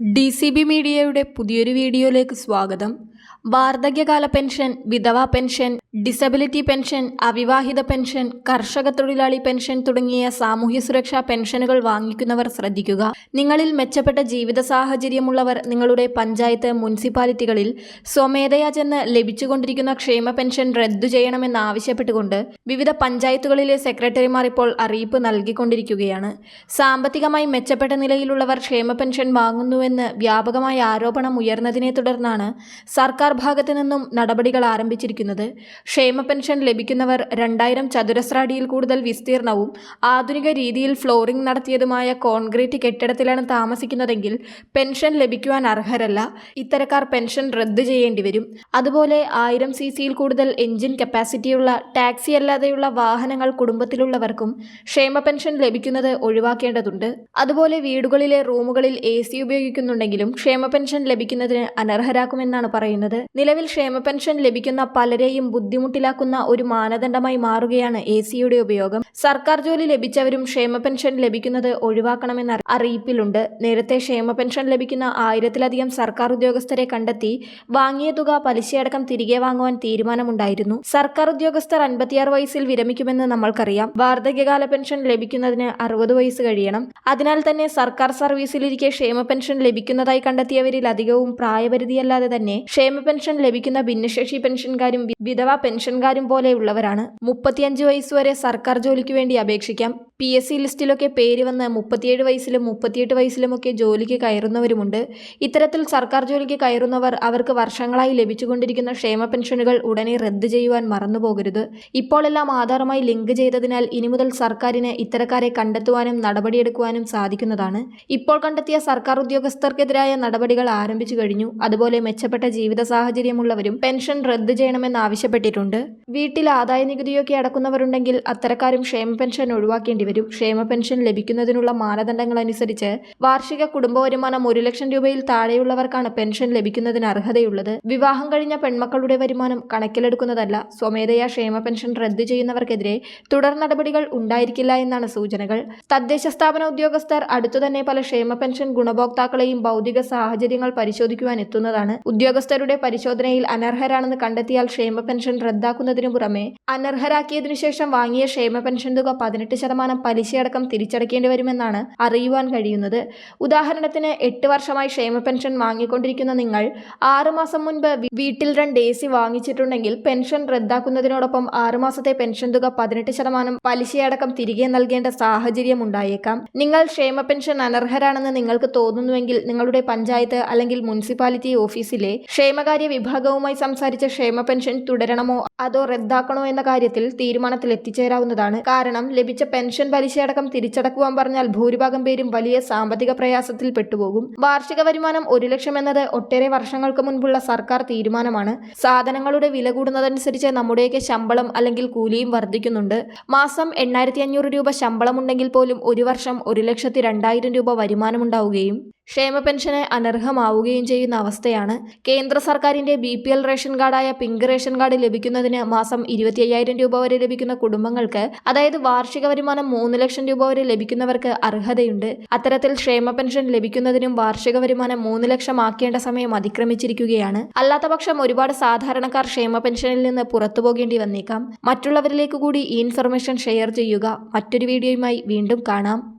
D C B മീഡിയയുടെ പുതിയൊരു വീഡിയോയിലേക്ക് സ്വാഗതം. വാർദ്ധക്യകാല പെൻഷൻ വിധവാ പെൻഷൻ ഡിസബിലിറ്റി പെൻഷൻ അവിവാഹിത പെൻഷൻ കർഷക തൊഴിലാളി പെൻഷൻ തുടങ്ങിയ സാമൂഹ്യ സുരക്ഷാ പെൻഷനുകൾ വാങ്ങിക്കുന്നവർ ശ്രദ്ധിക്കുക. നിങ്ങളിൽ മെച്ചപ്പെട്ട ജീവിത സാഹചര്യമുള്ളവർ നിങ്ങളുടെ പഞ്ചായത്ത് മുനിസിപ്പാലിറ്റികളിൽ സ്വമേധയാ ചെന്ന് ലഭിച്ചുകൊണ്ടിരിക്കുന്ന ക്ഷേമ പെൻഷൻ റദ്ദു ചെയ്യണമെന്നാവശ്യപ്പെട്ടുകൊണ്ട് വിവിധ പഞ്ചായത്തുകളിലെ സെക്രട്ടറിമാർ ഇപ്പോൾ അറിയിപ്പ് നൽകിക്കൊണ്ടിരിക്കുകയാണ്. സാമ്പത്തികമായി മെച്ചപ്പെട്ട നിലയിലുള്ളവർ ക്ഷേമ പെൻഷൻ വാങ്ങുന്നുവെന്ന് വ്യാപകമായ ആരോപണം ഉയർന്നതിനെ തുടർന്നാണ് സർക്കാർ ഭാഗത്തു നിന്നും നടപടികൾ ആരംഭിച്ചിരിക്കുന്നത്. ക്ഷേമ പെൻഷൻ ലഭിക്കുന്നവർ രണ്ടായിരം ചതുരശ്ര അടിയിൽ കൂടുതൽ വിസ്തീർണവും ആധുനിക രീതിയിൽ ഫ്ലോറിംഗ് നടത്തിയതുമായ കോൺക്രീറ്റ് കെട്ടിടത്തിലാണ് താമസിക്കുന്നതെങ്കിൽ പെൻഷൻ ലഭിക്കുവാൻ അർഹരല്ല. ഇത്തരക്കാർ പെൻഷൻ റദ്ദു ചെയ്യേണ്ടി വരും. അതുപോലെ ആയിരം സി സിയിൽ കൂടുതൽ എഞ്ചിൻ കപ്പാസിറ്റിയുള്ള ടാക്സി അല്ലാതെയുള്ള വാഹനങ്ങൾ കുടുംബത്തിലുള്ളവർക്കും ക്ഷേമ പെൻഷൻ ലഭിക്കുന്നത് ഒഴിവാക്കേണ്ടതുണ്ട്. അതുപോലെ വീടുകളിലെ റൂമുകളിൽ എ സി ഉപയോഗിക്കുന്നുണ്ടെങ്കിലും ക്ഷേമ പെൻഷൻ ലഭിക്കുന്നതിന് അനർഹരാക്കുമെന്നാണ് പറയുന്നത്. നിലവിൽ ക്ഷേമ പെൻഷൻ ലഭിക്കുന്ന പലരെയും ബുദ്ധിമുട്ടിലാക്കുന്ന ഒരു മാനദണ്ഡമായി മാറുകയാണ് എ സിയുടെ ഉപയോഗം. സർക്കാർ ജോലി ലഭിച്ചവരും ക്ഷേമ പെൻഷൻ ലഭിക്കുന്നത് ഒഴിവാക്കണമെന്ന അറിയിപ്പിലുണ്ട്. നേരത്തെ ക്ഷേമ പെൻഷൻ ലഭിക്കുന്ന ആയിരത്തിലധികം സർക്കാർ ഉദ്യോഗസ്ഥരെ കണ്ടെത്തി വാങ്ങിയ തുക പലിശയടക്കം തിരികെ വാങ്ങുവാൻ തീരുമാനമുണ്ടായിരുന്നു. സർക്കാർ ഉദ്യോഗസ്ഥർ അൻപത്തിയാറ് വയസ്സിൽ വിരമിക്കുമെന്ന് നമ്മൾക്കറിയാം. വാർദ്ധക്യകാല പെൻഷൻ ലഭിക്കുന്നതിന് അറുപത് വയസ്സ് കഴിയണം. അതിനാൽ തന്നെ സർക്കാർ സർവീസിലിരിക്കെ ക്ഷേമ പെൻഷൻ ലഭിക്കുന്നതായി കണ്ടെത്തിയവരിൽ അധികവും പ്രായപരിധിയല്ലാതെ തന്നെ ക്ഷേമ പെൻഷൻ ലഭിക്കുന്ന ഭിന്നശേഷി പെൻഷൻകാരും വിധവ പെൻഷൻകാരും പോലെയുള്ളവരാണ്. മുപ്പത്തിയഞ്ച് വയസ്സുവരെ സർക്കാർ ജോലിക്ക് വേണ്ടി അപേക്ഷിക്കാം. പി എസ് സി ലിസ്റ്റിലൊക്കെ പേര് വന്ന് മുപ്പത്തിയേഴ് വയസ്സിലും മുപ്പത്തിയെട്ട് വയസ്സിലുമൊക്കെ ജോലിക്ക് കയറുന്നവരുമുണ്ട്. ഇത്തരത്തിൽ സർക്കാർ ജോലിക്ക് കയറുന്നവർ അവർക്ക് വർഷങ്ങളായി ലഭിച്ചുകൊണ്ടിരിക്കുന്ന ക്ഷേമ പെൻഷനുകൾ ഉടനെ റദ്ദ് ചെയ്യുവാൻ മറന്നുപോകരുത്. ഇപ്പോഴെല്ലാം ആധാറുമായി ലിങ്ക് ചെയ്തതിനാൽ ഇനി മുതൽ സർക്കാരിന് ഇത്തരക്കാരെ കണ്ടെത്തുവാനും നടപടിയെടുക്കുവാനും സാധിക്കുന്നതാണ്. ഇപ്പോൾ കണ്ടെത്തിയ സർക്കാർ ഉദ്യോഗസ്ഥർക്കെതിരായ നടപടികൾ ആരംഭിച്ചു കഴിഞ്ഞു. അതുപോലെ മെച്ചപ്പെട്ട ജീവിത സാഹചര്യമുള്ളവരും പെൻഷൻ റദ്ദ് ചെയ്യണമെന്ന് ആവശ്യപ്പെട്ടിട്ടുണ്ട്. വീട്ടിൽ ആദായ നികുതിയൊക്കെ അടക്കുന്നവരുണ്ടെങ്കിൽ അത്തരക്കാരും ക്ഷേമ പെൻഷൻ ഒഴിവാക്കേണ്ടി വരും. ക്ഷേമ പെൻഷൻ ലഭിക്കുന്നതിനുള്ള മാനദണ്ഡങ്ങൾ അനുസരിച്ച് വാർഷിക കുടുംബ വരുമാനം ഒരു ലക്ഷം രൂപയിൽ താഴെയുള്ളവർക്കാണ് പെൻഷൻ ലഭിക്കുന്നതിന് അർഹതയുള്ളത്. വിവാഹം കഴിഞ്ഞ പെൺമക്കളുടെ വരുമാനം കണക്കിലെടുക്കുന്നതല്ല. സ്വമേധയാ ക്ഷേമ പെൻഷൻ റദ്ദു ചെയ്യുന്നവർക്കെതിരെ തുടർ നടപടികൾ ഉണ്ടായിരിക്കില്ല എന്നാണ് സൂചനകൾ. തദ്ദേശ സ്ഥാപന ഉദ്യോഗസ്ഥർ അടുത്തുതന്നെ പല ക്ഷേമ പെൻഷൻ ഗുണഭോക്താക്കളെയും ഭൗതിക സാഹചര്യങ്ങൾ പരിശോധിക്കുവാൻ എത്തുന്നതാണ്. ഉദ്യോഗസ്ഥരുടെ പരിശോധനയിൽ അനർഹരാണെന്ന് കണ്ടെത്തിയാൽ ക്ഷേമ പെൻഷൻ റദ്ദാക്കുന്നതിനു പുറമെ അനർഹരാക്കിയതിനു ശേഷം വാങ്ങിയ ക്ഷേമ പെൻഷൻ തുക പതിനെട്ട് ശതമാനം പലിശയടക്കം തിരിച്ചടക്കേണ്ടി വരുമെന്നാണ് അറിയുവാൻ കഴിയുന്നത്. ഉദാഹരണത്തിന് എട്ട് വർഷമായി ക്ഷേമ പെൻഷൻ വാങ്ങിക്കൊണ്ടിരിക്കുന്ന നിങ്ങൾ ആറുമാസം മുൻപ് വീട്ടിൽ രണ്ട് എ സി വാങ്ങിച്ചിട്ടുണ്ടെങ്കിൽ പെൻഷൻ റദ്ദാക്കുന്നതിനോടൊപ്പം ആറുമാസത്തെ പെൻഷൻ തുക പതിനെട്ട് ശതമാനം പലിശയടക്കം തിരികെ നൽകേണ്ട സാഹചര്യം ഉണ്ടായേക്കാം. നിങ്ങൾ ക്ഷേമ പെൻഷൻ അനർഹരാണെന്ന് നിങ്ങൾക്ക് തോന്നുന്നുവെങ്കിൽ നിങ്ങളുടെ പഞ്ചായത്ത് അല്ലെങ്കിൽ മുനിസിപ്പാലിറ്റി ഓഫീസിലെ ക്ഷേമകാര്യ വിഭാഗവുമായി സംസാരിച്ച ക്ഷേമ പെൻഷൻ തുടരണമോ? അതോ റദ്ദാക്കണോ എന്ന കാര്യത്തിൽ തീരുമാനത്തിൽ എത്തിച്ചേരാവുന്നതാണ്. കാരണം ലഭിച്ച പെൻഷൻ പലിശയടക്കം തിരിച്ചടക്കുവാൻ പറഞ്ഞാൽ ഭൂരിഭാഗം പേരും വലിയ സാമ്പത്തിക പ്രയാസത്തിൽ പെട്ടുപോകും. വാർഷിക വരുമാനം ഒരു ലക്ഷം എന്നത് ഒട്ടേറെ വർഷങ്ങൾക്ക് മുൻപുള്ള സർക്കാർ തീരുമാനമാണ്. സാധനങ്ങളുടെ വില കൂടുന്നതനുസരിച്ച് നമ്മുടെയൊക്കെ ശമ്പളം അല്ലെങ്കിൽ കൂലിയും വർദ്ധിക്കുന്നുണ്ട്. മാസം എണ്ണായിരത്തി രൂപ ശമ്പളമുണ്ടെങ്കിൽ പോലും ഒരു വർഷം ഒരു ലക്ഷത്തി രണ്ടായിരം രൂപ വരുമാനമുണ്ടാവുകയും ക്ഷേമ പെൻഷന് അനർഹമാവുകയും ചെയ്യുന്ന അവസ്ഥയാണ് കേന്ദ്ര സർക്കാരിന്റെ ബി പി എൽ റേഷൻ കാർഡായ പിങ്ക് റേഷൻ കാർഡ് ലഭിക്കുന്നതിന് മാസം ഇരുപത്തി അയ്യായിരം രൂപ വരെ ലഭിക്കുന്ന കുടുംബങ്ങൾക്ക് അതായത് വാർഷിക വരുമാനം മൂന്ന് ലക്ഷം രൂപ വരെ ലഭിക്കുന്നവർക്ക് അർഹതയുണ്ട്. അത്തരത്തിൽ ക്ഷേമ പെൻഷൻ ലഭിക്കുന്നതിനും വാർഷിക വരുമാനം മൂന്ന് ലക്ഷം ആക്കേണ്ട സമയം അതിക്രമിച്ചിരിക്കുകയാണ്. അല്ലാത്തപക്ഷം ഒരുപാട് സാധാരണക്കാർ ക്ഷേമ പെൻഷനിൽ നിന്ന് പുറത്തു പോകേണ്ടി വന്നേക്കാം. മറ്റുള്ളവരിലേക്ക് കൂടി ഈ ഇൻഫർമേഷൻ ഷെയർ ചെയ്യുക. മറ്റൊരു വീഡിയോയുമായി വീണ്ടും കാണാം.